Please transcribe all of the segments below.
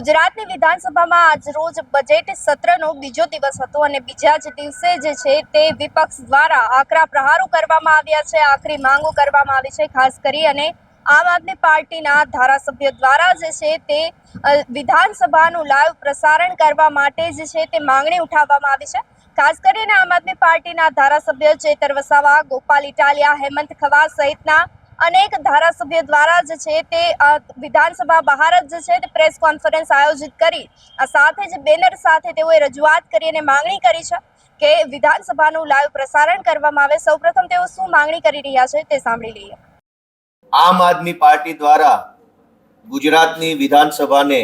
ગુજરાતની વિધાનસભામાં આજ રોજ બજેટ સત્રનો બીજો દિવસ હતો અને બીજા જ દિવસે જે છે તે વિપક્ષ દ્વારા આકરા પ્રહારો કરવામાં આવ્યા છે, આકરી માંગો કરવામાં આવી છે, ખાસ કરી અને આમ આદમી પાર્ટીના ધારાસભ્યો દ્વારા જે છે તે વિધાનસભાનું લાઈવ પ્રસારણ કરવા માટે જે છે તે માંગણી ઉઠાવવામાં આવી છે. ખાસ કરીને આમ આદમી પાર્ટીના ધારાસભ્યો ચેતર વસાવા, ગોપાલ ઇટાલિયા, હેમંત ખવા સહિતના અનેક ધારાસભ્ય દ્વારા જે છે તે વિધાનસભા બહાર જ છે તે પ્રેસ કોન્ફરન્સ આયોજિત કરી. આ સાથે જ બેનર સાથે તેઓએ રજૂઆત કરી અને માંગણી કરી છે કે વિધાનસભાનું લાઈવ પ્રસારણ કરવામાં આવે. સૌપ્રથમ તેઓ શું માંગણી કરી રહ્યા છે તે સાંભળી લઈએ. આમ આદમી પાર્ટી દ્વારા ગુજરાતની વિધાનસભાને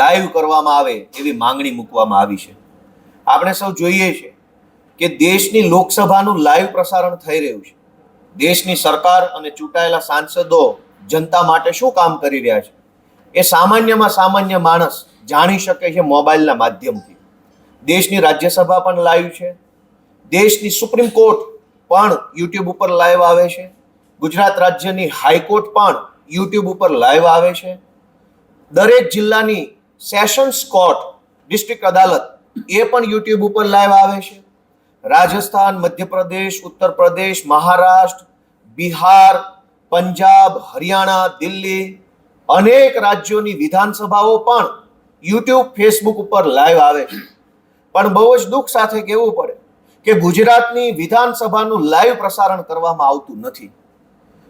લાઈવ કરવામાં આવે એવી માંગણી મૂકવામાં આવી છે. આપણે સૌ જોઈએ છે કે દેશની લોકસભાનું લાઈવ પ્રસારણ થઈ રહ્યું છે. દેશની સરકાર અને ચૂંટાયેલા સાંસદો જનતા માટે શું કામ કરી રહ્યા છે? એ સામાન્યમાં સામાન્ય માણસ જાણી શકે છે મોબાઈલના માધ્યમથી. દેશની રાજ્યસભા પણ લાઈવ છે. દેશની સુપ્રીમ કોર્ટ પણ યુટ્યુબ ઉપર લાઈવ આવે છે. ગુજરાત રાજ્યની હાઈકોર્ટ પણ યુટ્યુબ ઉપર લાઈવ આવે છે. દરેક જિલ્લાની સેશન્સ કોર્ટ, ડિસ્ટ્રિક્ટ અદાલત એ પણ યુટ્યુબ ઉપર લાઈવ આવે છે. રાજસ્થાન, મધ્યપ્રદેશ ઉત્તર પ્રદેશ મહારાષ્ટ્ર, બિહાર, પંજાબ, હરિયાણા, દિલ્હી અનેક રાજ્યોની વિધાનસભાઓ પણ યુટ્યુબ, ફેસબુક ઉપર લાઈવ આવે છે. પણ બહુ જ દુઃખ સાથે કહેવું પડે કે ગુજરાતની વિધાનસભાનું લાઈવ પ્રસારણ કરવામાં આવતું નથી.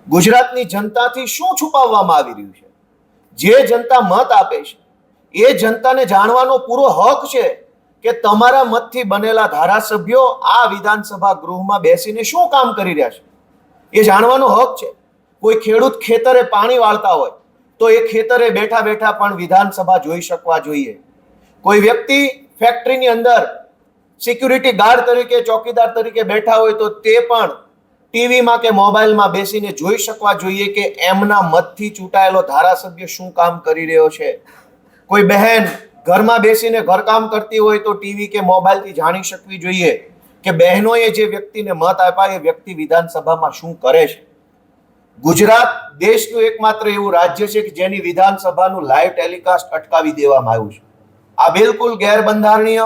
ગુજરાતની જનતાથી શું છુપાવવામાં આવી રહ્યું છે? જે જનતા મત આપે છે, એ જનતાને જાણવાનો પૂરો હક છે કે તમારા મતથી બનેલા ધારાસભ્યો આ વિધાનસભા ગૃહમાં બેસીને શું કામ કરી રહ્યા છે? એ જાણવાનો હક છે. કોઈ ખેડૂત ખેતરે પાણી વાળતા હોય, તો એ ખેતરે બેઠા બેઠા પણ વિધાનસભા જોઈ શકવા જોઈએ. કોઈ વ્યક્તિ ફેક્ટરીની અંદર સિક્યુરિટી ગાર્ડ તરીકે, ચોકીદાર તરીકે બેઠા હોય, તો તે પણ ટીવીમાં કે મોબાઈલમાં બેસીને જોઈ શકવા જોઈએ કે એમના મતથી ચૂંટાયેલો ધારાસભ્ય શું કામ કરી રહ્યો છે. કોઈ બહેન ઘરમાં બેસીને ઘરકામ કરતી હોય તો ટીવી કે મોબાઈલથી જાણી શકવી જોઈએ કે બહેનોએ જે વ્યક્તિને મત આપ્યા એ વ્યક્તિ વિધાનસભામાં શું કરે છે. ગુજરાત દેશનું એકમાત્ર એવું રાજ્ય છે કે જેની વિધાનસભાનું લાઈવ ટેલિકાસ્ટ અટકાવી દેવામાં આવ્યું છે. આ બિલકુલ ગેરબંધારણીય,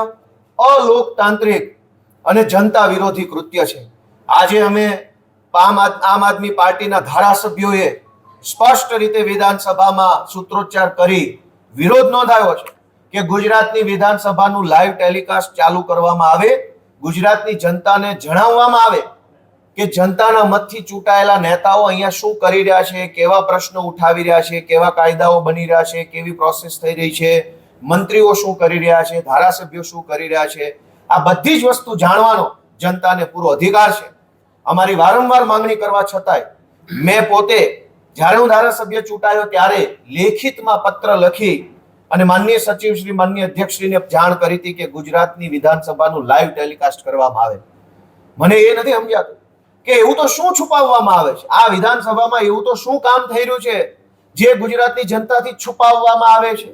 અલોકતાંત્રિક અને જનતા વિરોધી કૃત્ય છે. આજે અમે આમ આદ- આમ આદમી પાર્ટીના ધારાસભ્યોએ સ્પષ્ટ રીતે વિધાનસભામાં સૂત્રોચ્ચાર કરી વિરોધ નોંધાયો છે. કે ગુજરાતની વિધાનસભાનું લાઈવ ટેલિકાસ્ટ ચાલુ કરવામાં આવે, ગુજરાતની જનતાને જણાવવામાં આવે કે જનતાના મતથી ચૂંટાયેલા નેતાઓ અહીંયા શું કરી રહ્યા છે, કેવા પ્રશ્નો ઉઠાવી રહ્યા છે, કેવા કાયદાઓ બની રહ્યા છે, કેવી પ્રોસેસ થઈ રહી છે, મંત્રીઓ શું કરી રહ્યા છે, ધારાસભ્યો શું કરી રહ્યા છે, આ બધી જ વસ્તુ જાણવાનો જનતાને પૂરો અધિકાર છે. અમારી વારંવાર માંગણી કરવા છતાંય મેં પોતે જ્યારે હું ધારાસભ્ય ચૂંટાયો ત્યારે લેખિતમાં પત્ર લખી અને માનનીય સચિવ શ્રી, માનનીય અધ્યક્ષશ્રીને જાણ કરી હતી કે ગુજરાતની વિધાનસભાનું લાઈવ ટેલિકાસ્ટ કરવામાં આવે. મને એ નથી સમજાતું કે એવું તો શું છુપાવવામાં આવે છે? આ વિધાનસભામાં એવું તો શું કામ થઈ રહ્યું છે જે ગુજરાતની જનતાથી છુપાવવામાં આવે છે?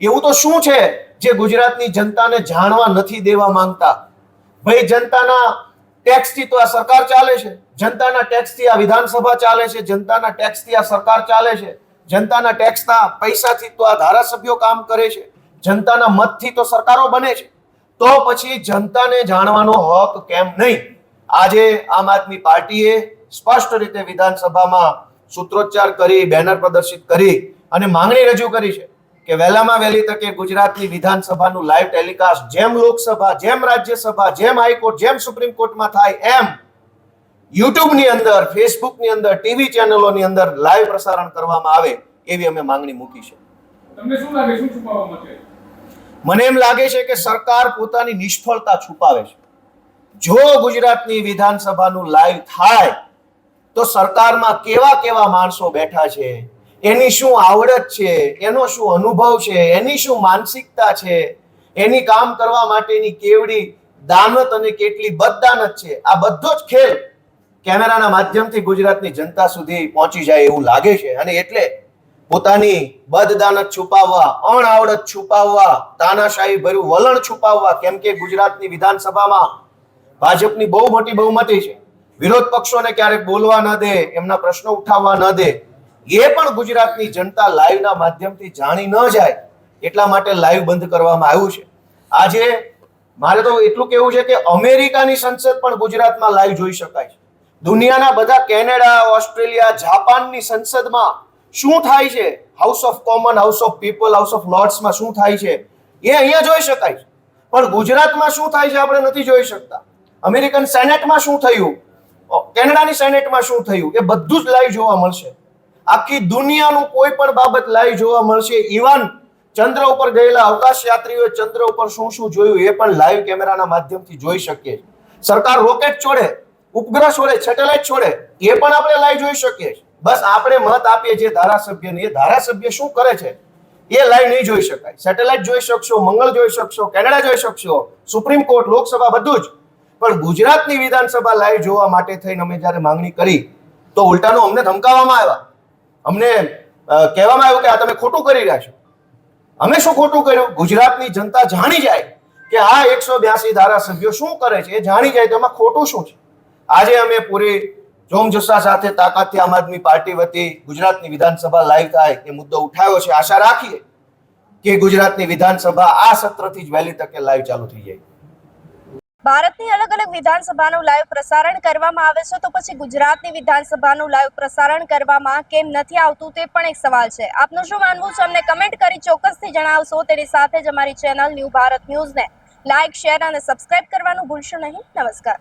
એવું તો શું છે જે ગુજરાતની જનતાને જાણવા નથી દેવા માંગતા? ભાઈ જનતાના ટેક્સથી તો આ સરકાર ચાલે છે. જનતાના ટેક્સથી આ વિધાનસભા ચાલે છે. જનતાના ટેક્સથી આ સરકાર ચાલે છે. જનતાના ટેક્સના પૈસાથી તો આ ધારાસભ્યો કામ કરે છે, જનતાના મતથી તો સરકારો બને છે. તો પછી જનતાને જાણવાનો હક કેમ નહીં? આજે આમ આદમી પાર્ટીએ સ્પષ્ટ રીતે વિધાનસભામાં સૂત્રોચ્ચાર કરી, બેનર પ્રદર્શિત કરી અને માંગણી રજૂ કરી છે કે વહેલામાં વહેલી તકે ગુજરાતની વિધાનસભાનું લાઈવ ટેલિકાસ્ટ જેમ લોકસભા, જેમ રાજ્યસભા, જેમ હાઈકોર્ટ, જેમ સુપ્રીમ કોર્ટમાં થાય એમ યુટ્યુબની અંદર ફેસબુકની અંદર ટીવી ચેનલોની અંદર લાઈવ પ્રસારણ કરવામાં આવે એવી અમે માંગણી મૂકી છે. મને એમ લાગે છે કે સરકાર પોતાની નિષ્ફળતા છુપાવે છે. જો ગુજરાતની વિધાનસભાનું લાઈવ થાય તો સરકારમાં કેવા કેવા માણસો બેઠા છે એની શું આવડત છે એનો શું અનુભવ છે એની શું માનસિકતા છે એની કામ કરવા માટેની કેવડી દાનત અને કેટલી બદદાનત છે આ બધો જ ખેલ કેમેરાના માધ્યમથી ગુજરાતની જનતા સુધી પહોંચી જાય એવું લાગે છે. અને એટલે પોતાની બદદાનત છુપાવવા, અણઆવડત છુપાવવા, તાનાશાહી ભર્યું વલણ છુપાવવા કેમ કે ગુજરાતની વિધાનસભામાં ભાજપની બહુ મોટી બહુમતી છે. વિરોધ પક્ષોને ક્યારેક બોલવા ન દે, એમના પ્રશ્નો ઉઠાવવા ન દે, એ પણ ગુજરાતની જનતા લાઈવના માધ્યમથી જાણી ન જાય એટલા માટે લાઈવ બંધ કરવામાં આવ્યું છે. આજે મારે તો એટલું કહેવું છે કે અમેરિકાની સંસદ પણ ગુજરાતમાં લાઈવ જોઈ શકાય છે. દુનિયાના બધા કેનેડા, ઓસ્ટ્રેલિયા, જાપાનની સંસદમાં શું થાય છે? House of common house of people house of લોર્ડ્સમાં શું થાય છે? એ અહીંયા જોઈ શકાય છે. પણ ગુજરાતમાં શું થાય છે આપણે નથી જોઈ શકતા. અમેરિકન સેનેટમાં શું થયું? કેનેડાની સેનેટમાં શું થયું? એ બધું જ લાઈવ જોવા મળશે. આખી દુનિયાનું કોઈ પણ બાબત લાઈવ જોવા મળશે. ઇવન ચંદ્ર ઉપર ગયેલા અવકાશ યાત્રીઓએ ચંદ્ર ઉપર શું શું જોયું એ પણ લાઈવ કેમેરાના માધ્યમથી જોઈ શકીએ. સરકાર રોકેટ છોડે. ઉપગ્રહ છોડે સેટેલાઇટ છોડે, એ પણ આપણે લાઈવ જોઈ શકીએ બસ આપણે મત આપીએ જે ધારાસભ્યને. એ ધારાસભ્ય શું કરે છે? એ લાઈવ નહીં જોઈ શકાય. સેટેલાઇટ જોઈ શકશો, મંગળ જોઈ શકશો, કેનેડા જોઈ શકશો સુપ્રીમ કોર્ટ લોકસભા બધું જ. પણ ગુજરાતની વિધાનસભા લાઈવ જોવા માટે થઈને અમે જ્યારે માંગણી કરી, તો ઉલટાનું અમને ધમકાવવામાં આવ્યા. અમને કહેવામાં આવ્યું કે આ તમે ખોટું કરી રહ્યા છો. અમે શું ખોટું કર્યું? ગુજરાતની જનતા જાણી જાય કે આ એકસો બ્યાસી ધારાસભ્યો શું કરે છે? એ જાણી જાય તો એમાં ખોટું શું છે? આજે અમે પૂરી જોમજસ્સા સાથે તાકાતથી આમ આદમી પાર્ટી વતી ગુજરાતની વિધાનસભા લાઈવ થાય એ મુદ્દો ઉઠાવ્યો છે. આશા રાખીએ કે ગુજરાતની વિધાનસભા આ સત્રથી જ વહેલી તકે લાઈવ ચાલુ થઈ જાય. ભારતની અલગ અલગ વિધાનસભાનું લાઈવ પ્રસારણ કરવામાં આવે છે તો પછી ગુજરાતની વિધાનસભાનું લાઈવ પ્રસારણ કરવામાં કેમ નથી આવતું તે પણ એક સવાલ છે. આપનું શું માનવું છે? અમને કમેન્ટ કરી ચોક્કસથી જણાવશો. તેની સાથે જ અમારી ચેનલ ન્યૂ ભારત ન્યૂઝને લાઈક, શેર અને સબસ્ક્રાઇબ કરવાનું ભૂલશો નહીં. નમસ્કાર.